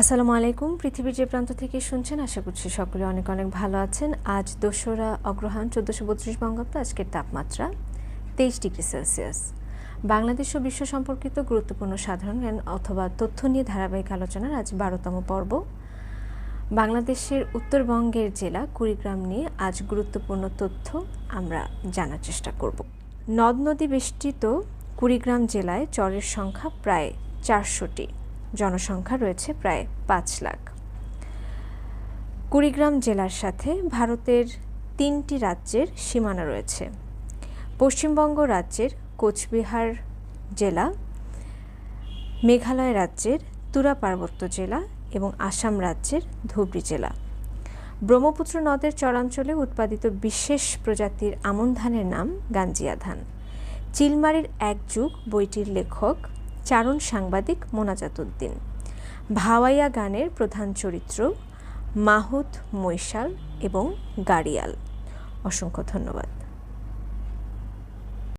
আসসালামু আলাইকুম। পৃথিবীর যে প্রান্ত থেকে শুনছেন, আশা করছি সকলে অনেক অনেক ভালো আছেন। আজ দোসরা অগ্রহায়ণ চোদ্দোশো বত্রিশ বঙ্গাব্দ, আজকের তাপমাত্রা তেইশ ডিগ্রি সেলসিয়াস। বাংলাদেশ ও বিশ্ব সম্পর্কিত গুরুত্বপূর্ণ সাধারণ জ্ঞান অথবা তথ্য নিয়ে ধারাবাহিক আলোচনার আজ বারোতম পর্ব। বাংলাদেশের উত্তরবঙ্গের জেলা কুড়িগ্রাম নিয়ে আজ গুরুত্বপূর্ণ তথ্য আমরা জানার চেষ্টা করব। নদ নদী বেষ্টিত কুড়িগ্রাম জেলায় চরের সংখ্যা প্রায় চারশোটি। জনসংখ্যা রয়েছে প্রায় পাঁচ লাখ। কুড়িগ্রাম জেলার সাথে ভারতের তিনটি রাজ্যের সীমানা রয়েছে। পশ্চিমবঙ্গ রাজ্যের কোচবিহার জেলা, মেঘালয় রাজ্যের তুরা পার্বত্য জেলা এবং আসাম রাজ্যের ধুবড়ী জেলা। ব্রহ্মপুত্র নদের চরাঞ্চলে উৎপাদিত বিশেষ প্রজাতির আমন ধানের নাম গাঞ্জিয়া ধান। চিলমারির এক যুগ বইটির লেখক চারণ সাংবাদিক মোনাজাত উদ্দিন ভাওয়াইয়া গানের প্রধান চরিত্র মাহুত মৈশাল এবং গাড়িয়াল। অসংখ্য ধন্যবাদ।